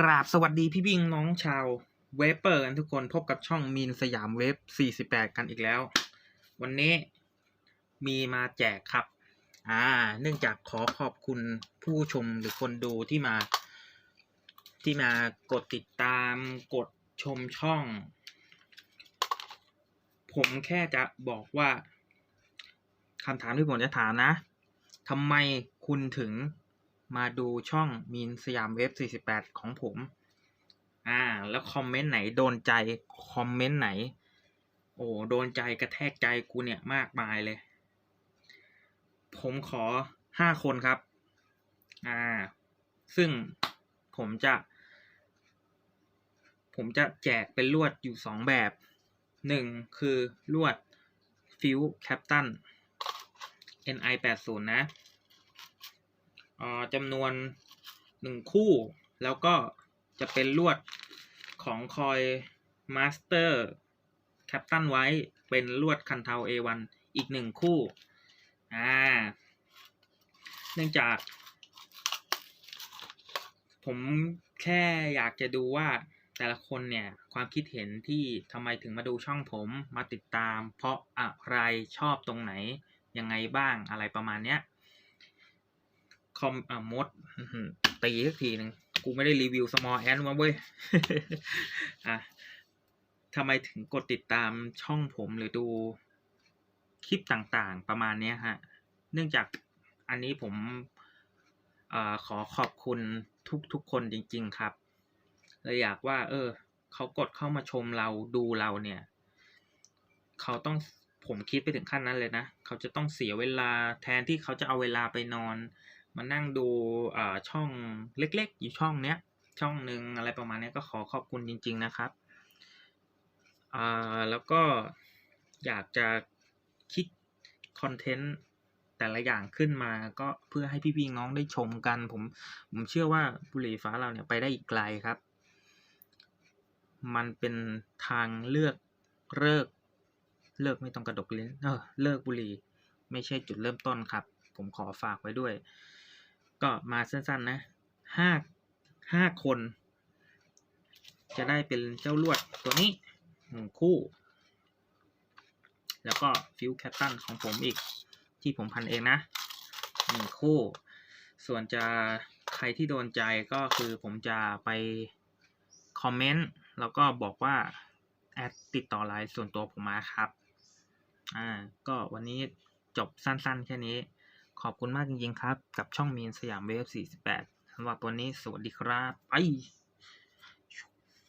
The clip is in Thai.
กราบสวัสดีพี่บิงน้องชาวเวเปอร์กันทุกคนพบกับช่องมีนสยามเว็บ48 กันอีกแล้ว วันนี้มีมาแจกครับ อ่า เนื่องจากขอขอบคุณผู้ชมหรือคนดูที่มา ที่มากดติดตามกดชมช่อง ผมแค่จะบอกว่าคำถามที่ผมจะถามนะทำไมคุณถึง มาดูช่องมีนสยามเว็บ48 ของผม อ่า แล้วคอมเมนต์ไหนโดนใจ คอมเมนต์ไหน โอ้โดนใจกระแทกใจกูเนี่ยมากมายเลย ผมขอห้าคนครับ อ่า ซึ่งผมจะ ผมจะแจกเป็นลวดอยู่สองแบบหนึ่งคือลวดฟิวแคปตัน NI 8 0 นะ จำนวนหนึ่งคู่ แล้วก็จะเป็นลวดของคอยมาสเตอร์แคปตันไว้เป็นลวดคันเทา A1 อีกหนึ่งคู่ อ่า เนื่องจาก ผมแค่อยากจะดูว่าแต่ละคนเนี่ย ความคิดเห็นที่ทำไมถึงมาดูช่องผมมาติดตาม เพราะอะไรชอบตรงไหน ยังไงบ้างอะไรประมาณเนี้ย คอมอะมดตีสักทีหนึ่งกูไม่ได้รีวิว small ant มาเว้ยอะทำไมถึงกดติดตามช่องผมหรือดูคลิปต่างๆประมาณนี้ฮะ เนื่องจากอันนี้ผมอ่อขอขอบคุณทุกๆคนจริง ๆ ครับเลยอยากว่า เออเขากดเข้ามาชมเราดูเราเนี่ย เขาต้องผมคิดไปถึงขั้นนั้นเลยนะ เขาจะต้องเสียเวลาแทนที่เขาจะเอาเวลาไปนอน มานั่งดูช่องเล็กๆ อยู่ช่องเนี้ย ช่องหนึ่งอะไรประมาณนี้ก็ขอขอบคุณจริง ๆนะครับแล้วก็อยากจะคิดคอนเทนต์แต่ละอย่างขึ้นมาก็เพื่อให้พี่ๆน้องได้ชมกัน ผมผมเชื่อว่าบุหรี่ฟ้าเราเนี่ยไปได้อีกไกลครับ มันเป็นทางเลือกเลิกเลิกไม่ต้องกระดกลิ้นเออเลิกบุหรี่ไม่ใช่จุดเริ่มต้นครับ ผมขอฝากไว้ด้วย ก็มาสั้นๆนะห้าห้าคน จะได้เป็นเจ้าลวดตัวนี้หนึ่งคู่ แล้วก็ฟิวแคปตันของผมอีกที่ผมพันเองนะหนึ่งคู่ ส่วนจะใครที่โดนใจก็คือผมจะไปคอมเมนต์แล้วก็บอกว่า แอดติดต่อไลน์ส่วนตัวผมมาครับ อ่า ก็วันนี้จบสั้นๆ แค่นี้ ขอบคุณมากจริงๆครับ กับช่องมีนสยามเวฟ48สำหรับวันนี้สวัสดีครับ ไป